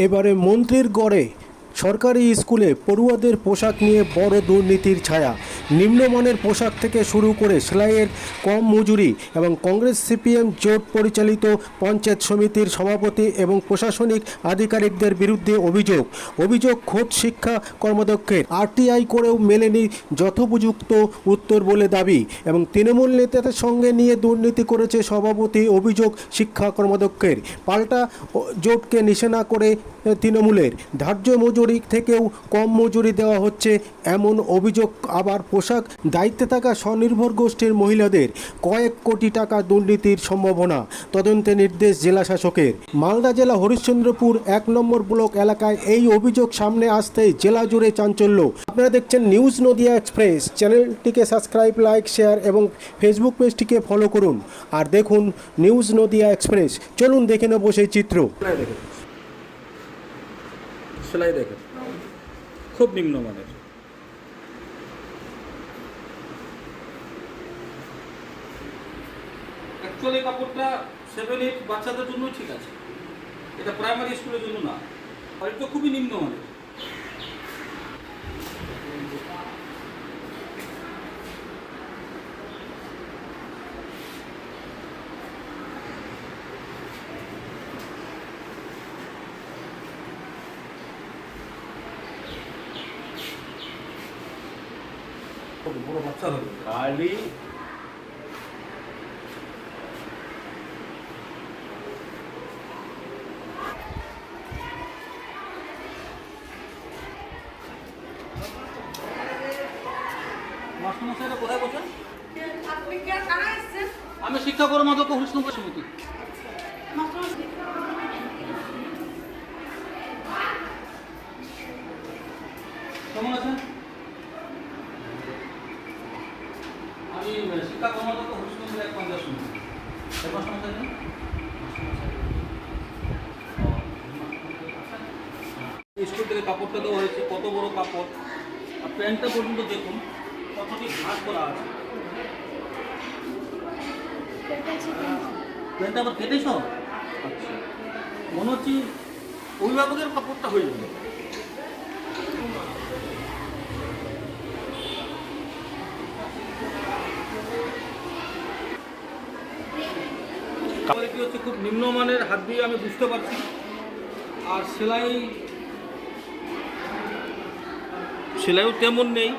এবারে মন্ত্রীর গড়ে সরকারি স্কুলে পড়ুয়াদের পোশাক নিয়ে বড় দুর্নীতির ছায়া। নিম্নমানের পোশাক থেকে শুরু করে সেলাইয়ের কম মজুরি এবং কংগ্রেস সিপিএম জোট পরিচালিত পঞ্চায়েত সমিতির সভাপতি এবং প্রশাসনিক আধিকারিকদের বিরুদ্ধে অভিযোগ। অভিযোগ খোদ শিক্ষা কর্মদক্ষের আরটিআই করেও মেলেনি যথোপযুক্ত উত্তর বলে দাবি এবং তৃণমূল নেতাদের সঙ্গে নিয়ে দুর্নীতি করেছে সভাপতি অভিযোগ শিক্ষা কর্মদক্ষের পাল্টা জোটকে নিশানা করে তৃণমূলের। ধার্য মজুরি থেকেও কম মজুরি দেওয়া হচ্ছে এমন অভিযোগ আবার পোশাক, দায়িত্বে থাকা স্বনির্ভর গোষ্ঠীর মহিলাদের কয়েক কোটি টাকা দুর্নীতির সম্ভাবনা, তদন্তে নির্দেশ জেলা শাসকের। মালদা জেলা হরিশ্চন্দ্রপুর এক নম্বর ব্লক এলাকায় এই অভিযোগ সামনে আসতেই জেলা জুড়ে চাঞ্চল্য। আপনারা দেখছেন নিউজ নদিয়া এক্সপ্রেস। চ্যানেলটিকে সাবস্ক্রাইব, লাইক, শেয়ার এবং ফেসবুক পেজটিকে ফলো করুন। আর দেখুন নিউজ নদিয়া এক্সপ্রেস। চলুন দেখে নেব সেই চিত্র। সেলাই দেখে সেলাই দেখে খুব নিম্নমানের। অ্যাকচুয়ালি কাপড়টা সেভেন এইট বাচ্চাদের জন্য ঠিক আছে। এটা প্রাইমারি স্কুলের জন্য না। আর এটা খুবই নিম্নমানের বড় বাচ্চা হবে। খালি মাস্টারমশাইরা কোথায় বসেন আপনি কে কারা এসেছেন আমি শিক্ষা কর্মদক্ষ হুসনুপুর সমিতি। কেমন আছেন? আমি শিক্ষা এক পঞ্চাশ সমিতি। স্কুল থেকে কাপড়টা দেওয়া হয়েছে, কত বড় কাপড়। আর প্যান্টটা পর্যন্ত দেখুন কতটি ভাগ করা আছে। প্যান্টটা আবার কেটেছ? আচ্ছা। মনে হচ্ছে অভিভাবকের কাপড়টা হয়ে যাবে কোয়ালিটি হচ্ছে, খুব নিম্নমানের হাত দিয়ে আমি বুঝতে পারছি। আর সেলাই, সেলাইও তেমন নেই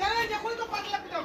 চলে যখন তো পাতলা পিটাও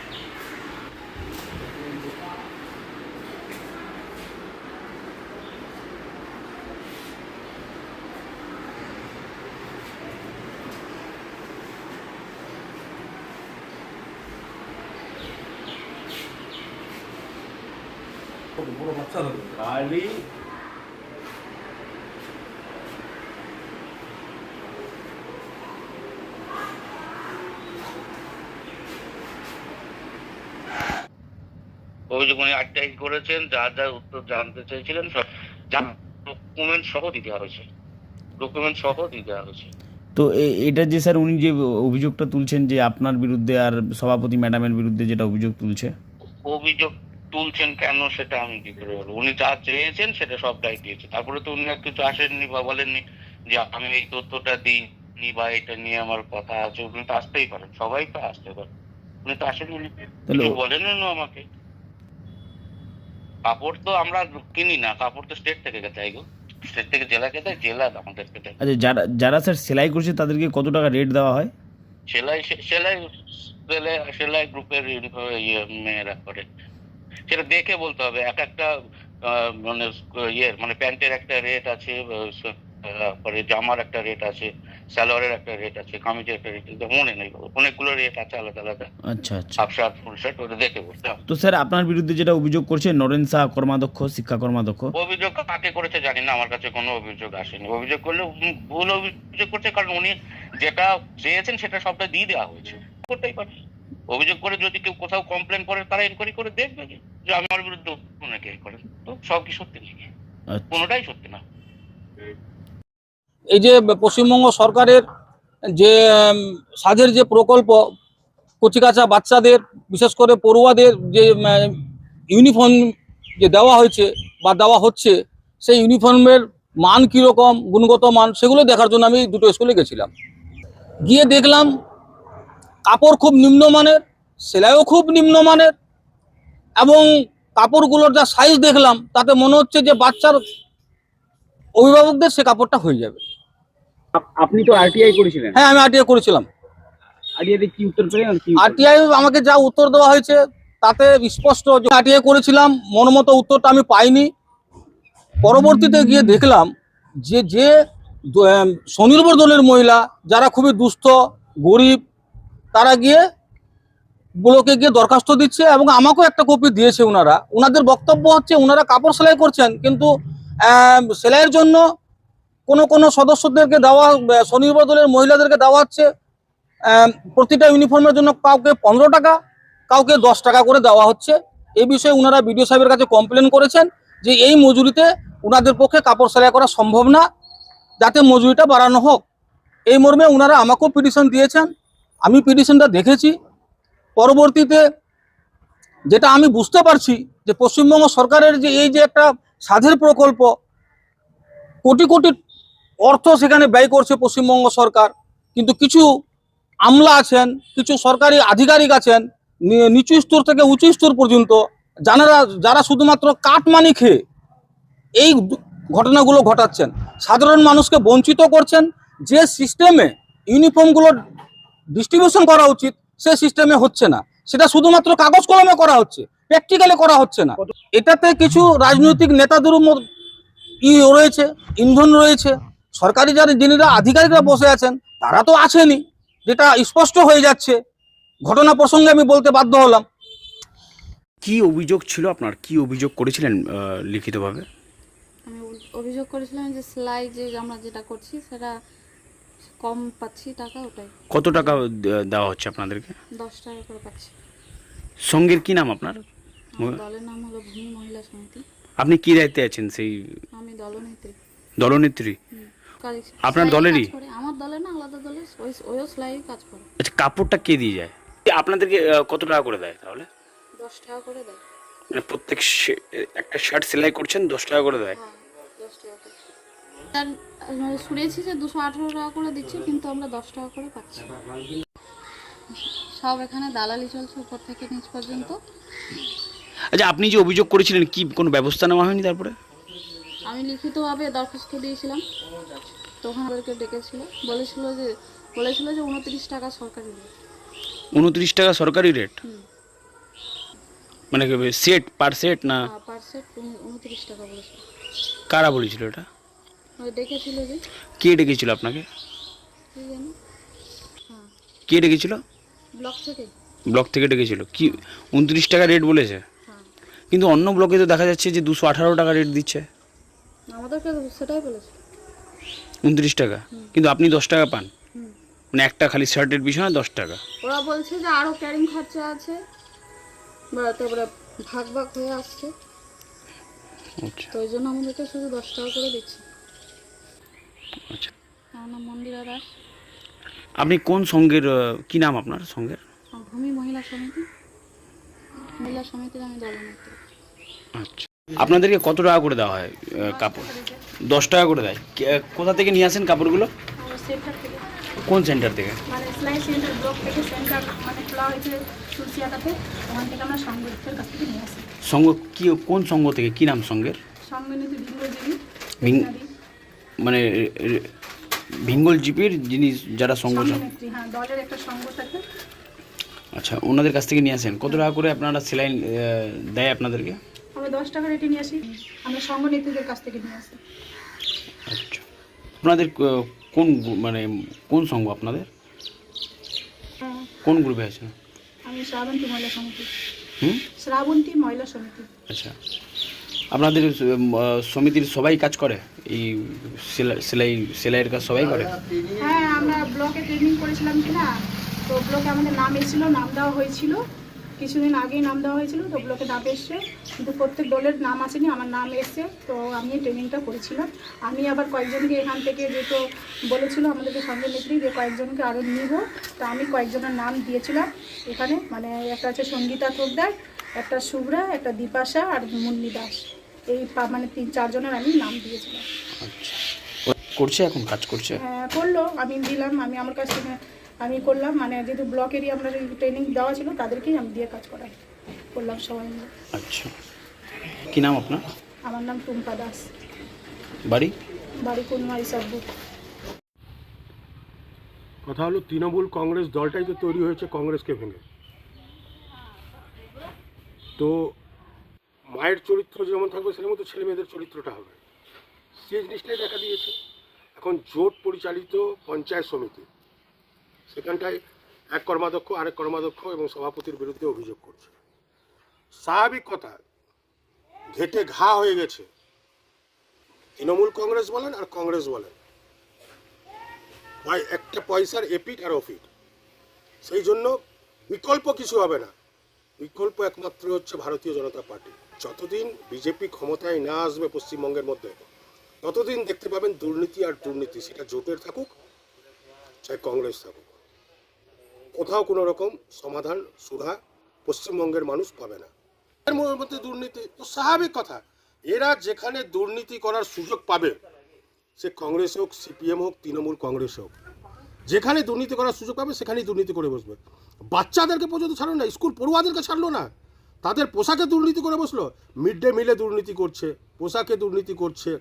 বড় বাচ্চা হবে খালি অভিযোগ উনি আটটাই করেছেন যা যা উত্তর জানতে চেয়েছিলেন সব ডকুমেন্ট সহ দিতে হয়েছে ডকুমেন্ট সহ দিতে হয়েছে তো এটা যে স্যার উনি যে অভিযোগটা তুলছেন যে আপনার বিরুদ্ধে আর সভাপতি ম্যাডামের বিরুদ্ধে যেটা অভিযোগ তুলছে? অভিযোগ তুলছেন কেন সেটা আমি কি করে বলব? উনি যা চেয়েছেন সেটা সবটাই দিয়েছে। তারপরে তো উনি আর কিছু আসেননি বা বলেননি যে আমি এই তথ্যটা দিইনি বা এটা নিয়ে আমার কথা আছে। উনি তো আসতেই পারেন। সবাই তো আসতে পারেন উনি তো কিছু আমাকে। কাপড় তো আমরা কিনি না। কাপড় তো স্টেট থেকে দেয় গো স্টেট থেকে জেলাকে দেয়? জেলা আমাদেরকে দেয়। আচ্ছা যারা যারা স্যার সেলাই করছে তাদেরকে কত টাকা রেট দেওয়া হয়? সেলাই সেলাই সেলাই সেলাই গ্রুপের ইয়ে মেয়েরা করে। সেটা দেখে বলতে হবে। এক একটা মানে ইয়ের মানে প্যান্টের একটা রেট আছে তারপরে জামার একটা রেট আছে সালোয়ারের একটা রেট আছে কামিজের একটা রেট আছে মনে নেই। অনেকগুলো রেট আছে আলাদা আলাদা। আচ্ছা আচ্ছা। হাফ শার্ট ফুল শার্ট ওটা দেখে বলতে হবে। তো স্যার আপনার বিরুদ্ধে যেটা অভিযোগ করছে নরেন শাহ কর্মাধ্যক্ষ শিক্ষা কর্মাধ্যক্ষ? অভিযোগ কাকে করেছে জানি না আমার কাছে কোনো অভিযোগ আসেনি। অভিযোগ করলে ভুল অভিযোগ করছে কারণ উনি যেটা চেয়েছেন সেটা সবটা দিয়ে দেওয়া হয়েছে। করতেই পারে অভিযোগ করে যদি কেউ কোথাও কমপ্লেন করে তারা এনকোয়ারি করে দেখবে যে আমার বিরুদ্ধে অনেকে এই করেন তো সব কি সত্যি নাকি? আচ্ছা। কোনোটাই সত্যি না। এই যে পশ্চিমবঙ্গ সরকারের যে সাজের যে প্রকল্প কচিকাচা বাচ্চাদের বিশেষ করে পড়ুয়াদের যে ইউনিফর্ম যে দেওয়া হয়েছে বা দেওয়া হচ্ছে সেই ইউনিফর্মের মান কীরকম গুণগত মান সেগুলো দেখার জন্য আমি দুটো স্কুলে গেছিলাম। গিয়ে দেখলাম কাপড় খুব নিম্নমানের সেলাইও খুব নিম্নমানের এবং কাপড়গুলোর যা সাইজ দেখলাম তাতে মনে হচ্ছে যে বাচ্চার অভিভাবকদের সে কাপড়টা হয়ে যাবে। আপনি তো আরটিআই করেছিলেন। হ্যাঁ আমি আরটিআই করেছিলাম। আরটিআই কি উত্তর আর কি আরটিআই আমাকে যা উত্তর দেওয়া হয়েছে তাতে স্পষ্ট যে আরটিআই করেছিলাম মনমতো উত্তরটা আমি পাইনি। পরবর্তীতে গিয়ে দেখলাম যে যে স্বনির্ভর দলের মহিলা যারা খুবই দুস্থ গরিব তারা গিয়ে ব্লকে গিয়ে দরখাস্ত দিচ্ছে এবং আমাকেও একটা কপি দিয়েছে ওনারা ওনাদের বক্তব্য হচ্ছে ওনারা কাপড় সেলাই করছেন, কিন্তু সেলাইয়ের জন্য কোনো কোনো সদস্যদেরকে দেওয়া স্বনির্ভর দলের মহিলাদেরকে দেওয়া হচ্ছে প্রতিটা ইউনিফর্মের জন্য কাউকে পনেরো টাকা, কাউকে দশ টাকা করে দেওয়া হচ্ছে। এই বিষয়ে ওনারা বিডিও সাহেবের কাছে কমপ্লেন করেছেন যে এই মজুরিতে ওনাদের পক্ষে কাপড় সেলাই করা সম্ভব না, যাতে মজুরিটা বাড়ানো হোক। এই মর্মে ওনারা আমাকেও পিটিশন দিয়েছেন। আমি পিটিশনটা দেখেছি। পরবর্তীতে যেটা আমি বুঝতে পারছি যে পশ্চিমবঙ্গ সরকারের যে এই যে একটা সাধের প্রকল্প, কোটি কোটি অর্থ সেখানে ব্যয় করছে পশ্চিমবঙ্গ সরকার। কিন্তু কিছু আমলা আছেন, কিছু সরকারি আধিকারিক আছেন নিচু স্তর থেকে উঁচু স্তর পর্যন্ত, যারা যারা শুধুমাত্র কাটমানি খেয়ে এই ঘটনাগুলো ঘটাচ্ছেন, সাধারণ মানুষকে বঞ্চিত করছেন, যে সিস্টেমে ইউনিফর্মগুলো ডিস্ট্রিবিউশন করা উচিত সে সিস্টেমে হচ্ছে না। সেটা শুধুমাত্র কাগজ কলমে করা হচ্ছে প্র্যাকটিক্যালি করা হচ্ছে না। এটাতে কিছু রাজনৈতিক নেতাদেরও মো- ই রয়েছে ইন্ধন রয়েছে। সরকারি যারা যিনিরা আধিকারিকরা বসে আছেন তারা তো আছেনই। যেটা স্পষ্ট হয়ে যাচ্ছে ঘটনা প্রসঙ্গে আমি বলতে বাধ্য হলাম। কি অভিযোগ ছিল আপনার? কি অভিযোগ করেছিলেন লিখিতভাবে? আমি অভিযোগ করেছিলাম যে সেলাই যে আমরা যেটা করছি সেটা কম পাচ্ছি টাকা ওটাই। কত টাকা দেওয়া হচ্ছে আপনাদেরকে? দশ টাকা করে পাচ্ছি। সঙ্গের কি নাম আপনার? দলের নাম হলো ভূমি মহিলা সমিতি। আপনি কি দায়িত্বে আছেন সেই? আমি দলনেত্রী। দলনেত্রী? আপনার দলেরই? আমার দলের না আলাদা ওইও সেলাই কাজ করে। আচ্ছা কাপড়টা কে দিয়ে যায়? আপনাদেরকে কত টাকা করে দেয় তাহলে? দশ টাকা করে দেয়। মানে প্রত্যেক একটা শার্ট সেলাই করছেন দশ টাকা করে দেয়? হ্যাঁ দশ টাকা মানে শুনেছি যে দুশো আঠেরো টাকা করে দিচ্ছে কিন্তু আমরা দশ টাকা করে পাচ্ছি সব এখানে দালালি চলছে উপর থেকে নিচ পর্যন্ত। আচ্ছা আপনি যে অভিযোগ করেছিলেন কি কোনো ব্যবস্থা নেওয়া হয়নি তারপরে? আমি লিখিতভাবে দরখাস্ত দিয়েছিলাম। তখন ওদেরকে ডেকেছিল বলেছিল যে বলেছিল যে উনত্রিশ টাকা সরকারি রেট উনত্রিশ টাকা সরকারি রেট মানে সেট পার সেট না? পার সেট উনত্রিশ টাকা বলেছিল। কারা বলেছিল এটা? ডেকেছিল যে। কে ডেকেছিল আপনাকে? কি জানি? হ্যাঁ। ডেকেছিল? ব্লক থেকে। ব্লক থেকে ডেকেছিল। কি উনত্রিশ টাকা রেট বলেছে? হ্যাঁ। কিন্তু অন্য ব্লকে তো দেখা যাচ্ছে যে দুশো আঠারো টাকা রেট দিচ্ছে। আমাদেরকে সেটাই বলেছে উনত্রিশ টাকা? কিন্তু আপনি দশ টাকা পান? মানে একটা খালি শার্টের পিছনে দশ টাকা। ওরা বলছে যে আরও ক্যারিং খরচা আছে। তারপরে ভাগ ভাগ হয়ে আসছে। আচ্ছা। তো ওই জন্য আমাদেরকে শুধু দশ টাকা করে দিচ্ছে। আচ্ছা। আমার নাম মন্দিরা দাস। আপনি কোন সঙ্গের কি নাম আপনার সঙ্গের? ভূমি মহিলা সমিতি। মহিলা সমিতির আমি দলনেত্রী। আচ্ছা। আপনাদেরকে কত টাকা করে দেওয়া হয় কাপড়? দশ টাকা করে দেয়। কোথা থেকে নিয়ে আসেন কাপড়গুলো? কোন সেন্টার থেকে? মানে সেলাই সেন্টার ব্লক থেকে সেন্টার মানে খোলা হয়েছে সুরসিয়াটাতে ওখান থেকে আমরা সংগঠনের কাছ থেকে নিয়ে আসি। সঙ্গ কি কোন সঙ্গ থেকে? কি নাম সঙ্গের? মানে ভিঙ্গল জিপির যিনি যারা সঙ্গ হ্যাঁ দলের একটা থাকে। আচ্ছা ওনাদের কাছ থেকে নিয়ে আসেন। কত টাকা করে আপনারা সেলাইন দেয় আপনাদেরকে? আমরা দশ টাকার এটি নিয়ে আসি। আমরা সঙ্গ কাছ থেকে নিয়ে আসি। আচ্ছা। আপনাদের কোন মানে কোন সংঘ আপনাদের? কোন গ্রুপে আছেন? আমি শ্রাবন্তী মহিলা সমিতি। হুম? শ্রাবন্তী মহিলা সমিতি। আচ্ছা। আপনাদের সমিতির সবাই কাজ করে? এই সেলাই- সেলাই, সেলাইয়ের কাজ সবাই করে? হ্যাঁ আমরা ব্লকে ট্রেনিং করেছিলাম কি না তো ব্লকে আমাদের নাম এসেছিল, নাম দেওয়া হয়েছিল। কিছুদিন আগেই নাম দেওয়া হয়েছিল, তো ব্লকে নাম এসছে। কিন্তু প্রত্যেক দলের নাম আসেনি, আমার নাম এসছে, তো আমি ট্রেনিংটা করেছিলাম। আমি আবার কয়েকজনকে এখান থেকে যেহেতু বলেছিল আমাদেরকে সঙ্গে নেত্রী, যে কয়েকজনকে আরও নিব, তো আমি কয়েকজনের নাম দিয়েছিলাম এখানে। মানে একটা আছে সঙ্গীতা তোকদার একটা শুভ্রা, একটা দীপাশা আর মুন্নি দাস। এই পা- মানে তিন চারজনের আমি নাম দিয়েছিলাম। আচ্ছা। করছে এখন? কাজ করছে? হ্যাঁ, করল। আমি দিলাম আমি আমার কাছ থেকে আমি করলাম। মানে যেহেতু ব্লকেরই আমরা ট্রেনিং দেওয়া ছিল তাদেরকেই আমি দিয়ে কাজ করাই। করলাম সবাই মিলে। আচ্ছা। কি নাম আপনার? আমার নাম টুম্পা দাস। বাড়ি? বাড়ি কুনমারি সাব্বু কথা হলো তৃণমূল কংগ্রেস দলটাই তো তৈরি হয়েছে কংগ্রেসকে ভেঙে। তো মায়ের চরিত্র যেমন থাকবে সেরকম তো ছেলে মেয়েদের চরিত্রটা হবে। সেই জিনিসটাই দেখা দিয়েছে। এখন জোট পরিচালিত পঞ্চায়েত সমিতি, সেখানটায় এক কর্মাধ্যক্ষ, আরেক কর্মাধ্যক্ষ এবং সভাপতির বিরুদ্ধে অভিযোগ করছে। স্বাভাবিক কথা, ঘেটে ঘা হয়ে গেছে। তৃণমূল কংগ্রেস বলেন আর কংগ্রেস বলেন। একটা পয়সার এপিট আর অফিট সেই জন্য বিকল্প কিছু হবে না। বিকল্প একমাত্র হচ্ছে ভারতীয় জনতা পার্টি। যতদিন বিজেপি ক্ষমতায় না আসবে পশ্চিমবঙ্গের মধ্যে, ততদিন দেখতে পাবেন দুর্নীতি আর দুর্নীতি, সেটা জোটের থাকুক, চাই কংগ্রেস থাকুক। কোথাও কোনো রকম সমাধান সুধা পশ্চিমবঙ্গের মানুষ পাবে না। এর মধ্যে দুর্নীতি, তো স্বাভাবিক কথা। এরা যেখানে দুর্নীতি করার সুযোগ পাবে, সে কংগ্রেস হোক, সিপিএম হোক, তৃণমূল কংগ্রেস হোক যেখানে দুর্নীতি করার সুযোগ পাবে, সেখানেই দুর্নীতি করে বসবে। বাচ্চাদেরকে পর্যন্ত ছাড়লো না, স্কুল পড়ুয়াদেরকে ছাড়লো না। তাদের পোশাকে দুর্নীতি করে বসল। মিড ডে মিলে দুর্নীতি করছে, পোশাকে দুর্নীতি করছে,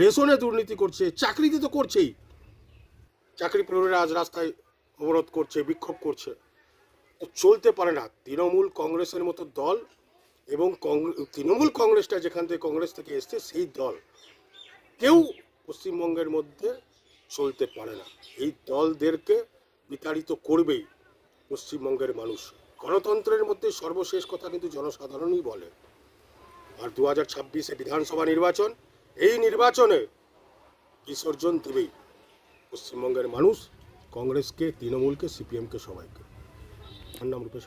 রেশনে দুর্নীতি করছে, চাকরিতে তো করছেই। চাকরি প্রেমীরা আজ রাস্তায় অবরোধ করছে, বিক্ষোভ করছে। চলতে পারে না। তৃণমূল কংগ্রেসের মতো দল এবং তৃণমূল কংগ্রেসটা যেখান থেকে কংগ্রেস থেকে এসছে, সেই দল। কেউ পশ্চিমবঙ্গের মধ্যে চলতে পারে না। এই দলদেরকে বিতাড়িত করবেই পশ্চিমবঙ্গের মানুষ। গণতন্ত্রের মধ্যে সর্বশেষ কথা কিন্তু জনসাধারণই বলে। আর দু হাজার ছাব্বিশে বিধানসভা নির্বাচন, এই নির্বাচনে বিসর্জন দেবেই। পশ্চিমবঙ্গের মানুষ কংগ্রেসকে, তৃণমূলকে, সিপিএমকে, সবাইকে। আমার নাম রূপেশ